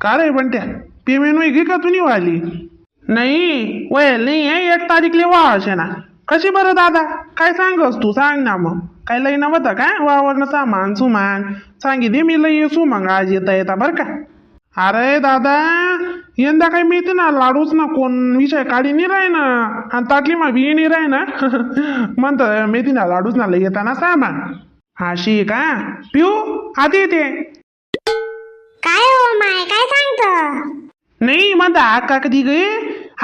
का रे पण त्या पेमेंट वेगळी का तुम्ही वाली? नाही वय नाही आहे एक तारीखले वा ना। कशी बरं दादा? काय सांगस तू? सांग ना मग. काय लई नव्हतं काय? वावरनं सामान सुमान. सांगितले मी लई येसू मग आज येता येता बरं का? अरे दादा यंदा काही मिळते ना लाडूच ना कोण? विषय काढी नाही राही ना आणि ताटली मग बी नाही राही ना म्हणत मिळते ना लाडूच ना लई येताना सामान. हा शी का? पिऊ आधी येते. काय हो माय काय सांगत? नाही म्हणता आका कधी गे?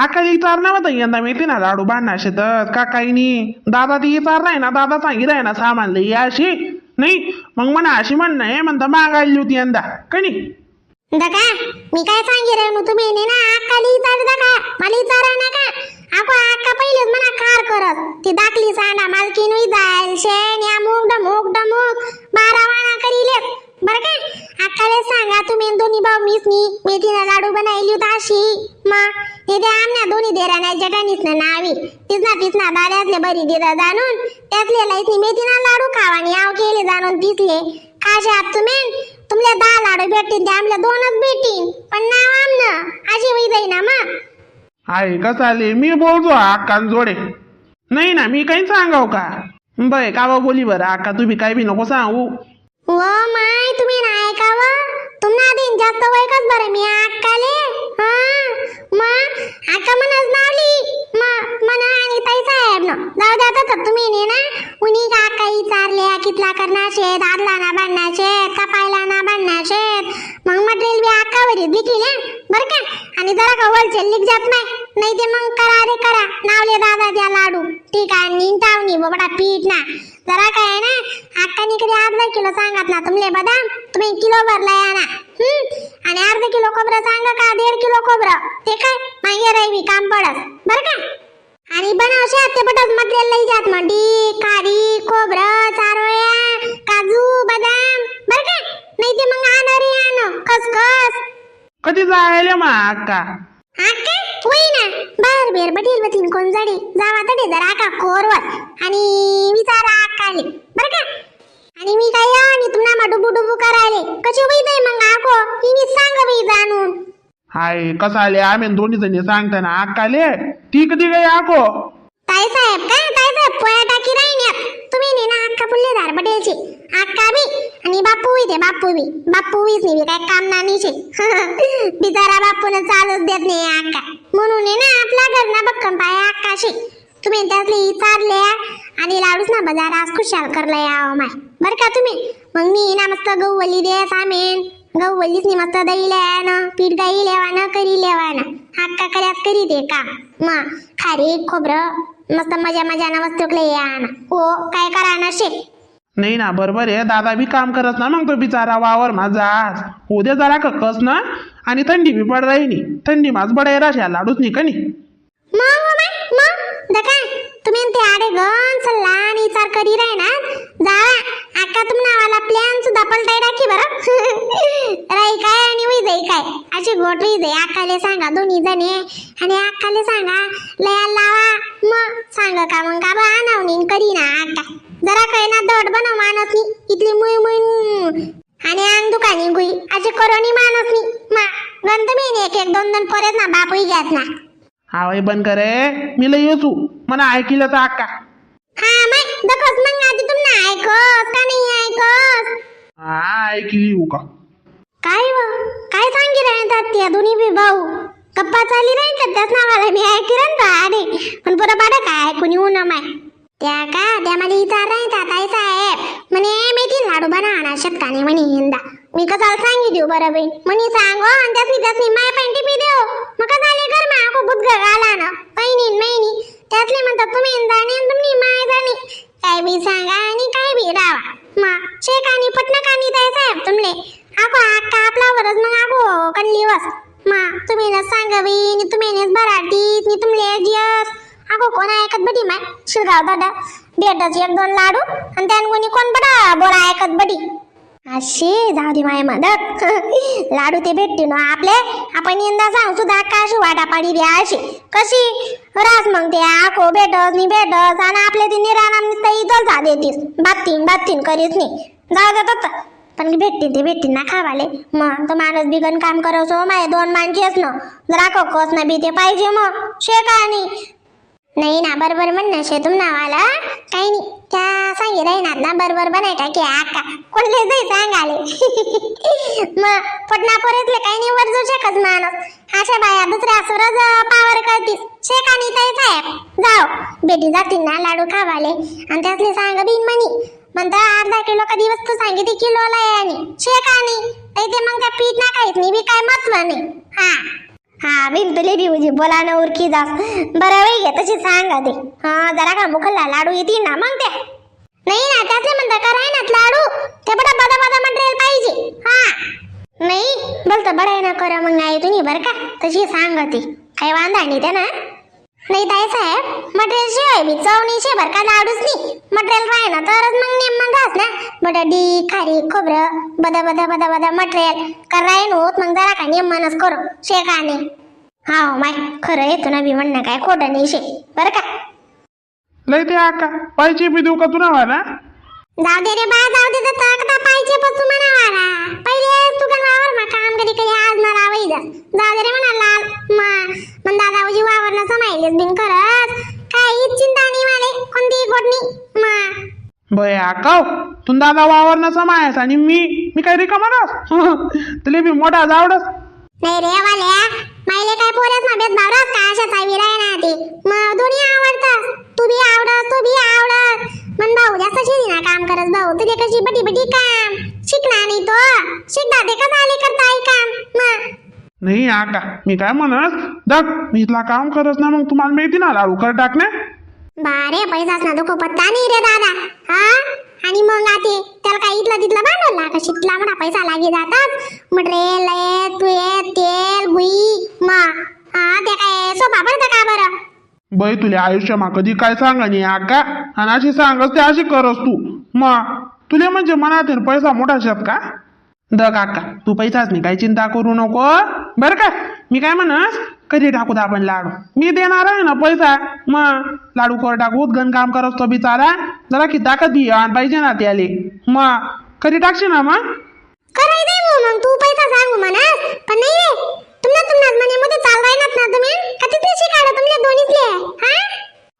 आका विचार ना म्हणता यंदा मिळते ना लाडू बांधणार शेतात का काही नाही. दादा ती विचार नाही ना दादा सांगितलंय ना सामान लई अशी. नाही मग म्हणा अशी म्हण नाही म्हणता मागायली होती यंदा. का नाही? दका मी काय सांगे रे? तुम्ही ने ना अक्काली विचार दका मला विचारा ना का ako अक्का पहिलेच म्हणा कार करत. ती दाखली सांडा मालकीन जाईल शेण या मुग डमुक डमुक. बारा वाणा करीले बरं का? अक्काले सांगा तुम्ही न दोन्ही भाऊ मीच नी मेथीना लाडू बनायली होता अशी. मा हे ते आमच्या दोन्ही देराण्या जटानीच ना नावी तिसना तिसना दाड्यातले बरी दिदा जाणून त्यातले लाईतनी मेथीना लाडू खावानी आव केले जाणून तिसले काशे आत तुम्ही? तुमले दहा लाडू भेटतील ते आमले दोनच भेटतील. पण नाव आमनं अशी होई जाई ना मग आहे का चाले मी बोलतो अक्कान जोडे. नाही ना मी काही सांगाव का? बय का बा बोली बरं अक्का तुम्ही काही बी नको सांगू. व माय तुम्ही नाही का व तुम्हाला दिन जास्त वैकच बरं मी आकाले हा. मग आका म्हणच नावली मग म्हणा आणि ताई साहेब न जाऊ द्या तर तुम्ही ने ना. उनी का काही चारले कितला करणार शेत आदला ना बांधणार शेत कपायला ना बांधणार शेत. मग मटेरियल बी अक्कावरीच विकिले बरं का? आणि जरा का होलसेल लिख जात नाही. नाही ते मग करा रे करा. नावले दादा द्या लाडू. ठीक आहे निंटावणी बाबडा पीठ ना. जरा काय आहे ना अक्कानी कधी अर्धा किलो सांगत ना तुमले बदाम तुम्ही किलो भरला या ना हम्म? आणि अर्धा किलो खोबरं सांगा का दीड किलो खोबरं? ते काय? मागे रवी काम पडस. बर का? आणि बनवशे ते पटच मटेरियल लई जात मंडी खारी खोबरं चारोळ्या काजू बदाम. बर का? नाही ते मग आणा आण. खसखस. कधी जायला मग अक्का होई ना? बाहेर बेर बटील बटील कोण जडी जावा तडे जरा आका कोरवर आणि विचारा आकाले. बर का? आणि मी काय आणि तुम्हाला मा डुबू डुबू करायले. कशी होई जाई मग आको हिनी सांग बाई जाणून. हाय कसा आले? आम्ही दोन्ही जणी सांगताना अक्काले ती कधी गई आको ताई साहेब का? ताई साहेब पोया टाकी राहिन्यात तुम्ही ने ना अक्का पुल्लेदार बटेलची अक्का बी. आणि बापू दे बापू बी बापू बीच नाही काय काम नानीचे बिचारा बापून चालूच देत नाही आका म्हणून ना ना घर ना बक्कम पाय अक्काशी तुम्ही त्यातली चालल्या आणि लाडूच ना बाजार आज खुशाल करला यावं हो माय. बर का तुम्ही? मग मी ना मस्त गहू दे सामेन गहू वलीच नी मस्त दही ना पीठ गाई लेवानं करी लेवानं. अक्का कल्यात करी दे का मग खारी खोबरं मस्त मजा मजानं मस्त तुकले या ना. हो काय करा ना शे नाही ना बरोबर आहे. दादा बी काम करत ना मग तो बिचारा वावर माझा. आज उद्या जरा कस ना आणि थंडी बी पड राहिली. थंडी माझ बडाय राशा लाडूच नाही कनी मग हो बाय, मग. दका तुम्ही ते आडे गण सल्ला आणि विचार करी राही ना? जावा अक्का तुम नावाला प्लॅन सुद्धा पलटाय टाकी बरं. राई काय आणि होई जाई काय? अशी गोट होई जाई. अक्काले सांगा दोन्ही जणे. आणि अक्काले सांगा लया लावा. मग सांगा का मग का बा आणावणी करी ना अक्का जरा काय ना दड बनव मानस नी इथली मुई मुई आणि अंग दुकानी गुई अशी करोनी मानस नी मा गंत मी एक एक दोन दोन परत ना बापूही घ्यात ना. हा वय बंद करे. मी लय येसू मला ऐकिलं तर अक्का हा मग दखस मग आधी तुम ना ऐकस का नाही ऐकस? हा ऐकली येऊ का? काय व? काय सांगी राहतात त्या दोन्ही बी भाऊ? गप्पा चाली राहतात त्याच नावाला मी ऐकी राहतो आधी. पण पुरं पाडा काय येऊ ना माय? त्या का त्या मला विचारताय ताताई साहेब. म्हणे मी मेथी लाडू बनवणार शक्काने म्हणे यंदा. मी कसाला सांगी देऊ बरं बाई. म्हणे सांगो आणि त्याची त्याची माय पॅन्टी टिपी देऊ. मग झाले घर मा आखो बुद्ध आला ना. पहिनी महिनी त्यातले म्हणतात तुम्ही जाणे आणि तुम्ही माय जाणी काय बी सांगा आणि काय बी रावा. मा शेकानी पटनकानी ताई साहेब तुमले. आको आका आपलावरच मग आको कल्लीवस मा तुम्ही ना सांगावी तुम्ही नेस भराटी तुमले जियस. अगो कोण ऐकत बडी माय? शिरगाव दादा भेटच एक दोन लाडू आणि त्यान कोणी कोण बडा? बोला ऐकत बडी. अशी जाऊ दे माय मदत. लाडू ते भेटते ना हो आपले. आपण यंदा सांग सुद्धा काशी वाटा पाडी द्या अशी कशी? रास मग ते आखो भेटस नि भेटस आणि आपले ते निराणा नुसतं इथं जा देतीस बातीन बातीन करीस नी. जाऊ देत पण भेटतील ते भेटतील ना खावाले. मग तो माणूस बिगन काम करवसो हो माय दोन माणसेच ना. जरा कोकस ना बी ते पाहिजे मग. शे का नाही ना बरोबर म्हण ना शे तुम नावाला. काही नाही त्या सांगे राहीनात ना बरोबर बनायटा की आका. कोणले जाई सांगाले. मग पटना पोरेतले काही नाही वर जाऊ शकत माणूस. अशा बाया दुसऱ्या सुरज पावर करतीस. शेकानी ताई साहेब जाओ बेटी जातील ना लाडू खावाले. आणि त्यातले सांग बिन म्हणी. म्हणता अर्धा किलो कधी वस्तू सांगितली किलोला आहे आणि. शेकानी ते मग त्या पीठ ना काहीच नाही बी काय महत्त्व नाही. हा. हा बिलबिली उजी बोला ना उरकी जास. बरं वय घे तशी सांगा ते हा जरा का मुखला लाडू येतील ना मग ते. नाही ना त्यातले म्हणता कराय ना लाडू? ते बडा बदा बदा मटेरियल पाहिजे. हा. नाही बोलतं बडाय ना करा मग नाही तुम्ही बरं का तशी सांगा ती काही वांधा नाही त्या ना नाही ताई साहेब मटेरियल शिवाय बी चवणी शे बर का लाडूच नाही. मटेरियल राही ना तरच मग नेम घास ना. बटाटी खारी खोबरं बदा बदा बदा बदा मटेरियल. कराय होत मग जरा का नेमनच करू. शेकाने हा माय खरं येतो ना बी म्हणणं काय खोटं नाही शे. बरं का? लय ते आका पैसे बी देऊ का तुला मला? जाऊ दे रे बा जाऊ दे. तर पाहिजे पण तू म्हणा वारा पहिले तू बय आका तू दादा वावर न समायस आणि मी मी काय रिकामास तुला बी मोठा जावडस. नाही रे वाल्या मायले काय पोरेच ना भेदभाव राहत का अशा सावी राय ना ते मग दोन्ही आवडतात. तू बी आवडत तू बी आवडत मन भाऊ जास्त शिरी ना काम करत भाऊ. तुझे कशी बटी बटी काम शिकणार नाही तो. शिकता ते कसं आले करता आई काम? मग नाही आका मी काय म्हणत दग मी इथला काम करत ना मग तुम्हाला मिळते ना लाडू कर टाकणे? बारे पैसाच ना दुखो पत्ता नाही रे दादा. हा? आणि मग आते त्याला काय इथलं तिथलं भांडवला का शिकला म्हणा पैसा लागे जातात. मटेरियल आहे तू ये तेल गुई मा. हा ते काय सोपा पडतं का बरं? बाई तुला आयुष्यमा कधी काय सांगा नाही आका आणि अशी सांगस ते अशी करस तू. मग तुला म्हणजे मनात आहे ना पैसा मोठा शेत का? द काका तू पैसाच नाही काय चिंता करू नको बरं का? मी काय म्हणस? कधी टाकू आपण लाडू? मी देणार आहे ना पैसा. मग लाडू कर टाकू गण काम करस तो बिचारा. जरा की ताकद दे आणि पाहिजे ना त्याले. मग कधी टाकशील ना मग? कराय दे मग मग. तू पैसा सांगू म्हणा पण नाही रे तुमना तुमना म्हणे मध्ये चालवायनात ना तुम्ही. का तिथे शिकायला तुमले दोन्हीतले? हा?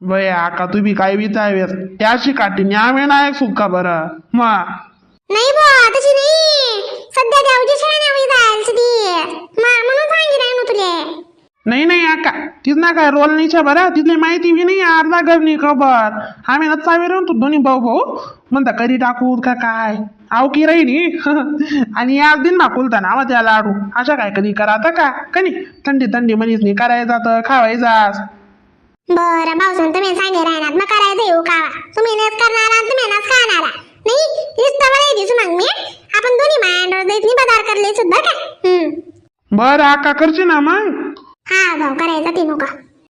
बय आका तू बी काय विचारवेस त्याशी काठी न्यावे नाही सुका बरं. मग नाही बा तशी नाही. सध्या शाळा जायला म्हणून तुले. नाही नाही आका तीच ना काय रोल नाही छे बरं तिथली माहिती बी नाही अर्धा घरनी खबर आम्ही ना चावी तू दोन्ही भाऊ भाऊ म्हणता कधी टाकू का काय आव की राहिनी आणि आज दिन ना कुलता ना त्या लाडू अशा काय कधी करा आता का कनी थंडी थंडी म्हणीच नाही करायचा तर खावायचाच बरं भाऊसन तुम्ही सांगे राहणार मग करायचं येऊ कावा तुम्ही नेस करणारा तुम्ही नस खाणारा नाही नुसतं बरं दिसू मग मी आपण दोन्ही मांडवर जाईत नाही पदार करले सुद्धा का बरं आका करशी ना मग हा भाऊ करायचा ते नका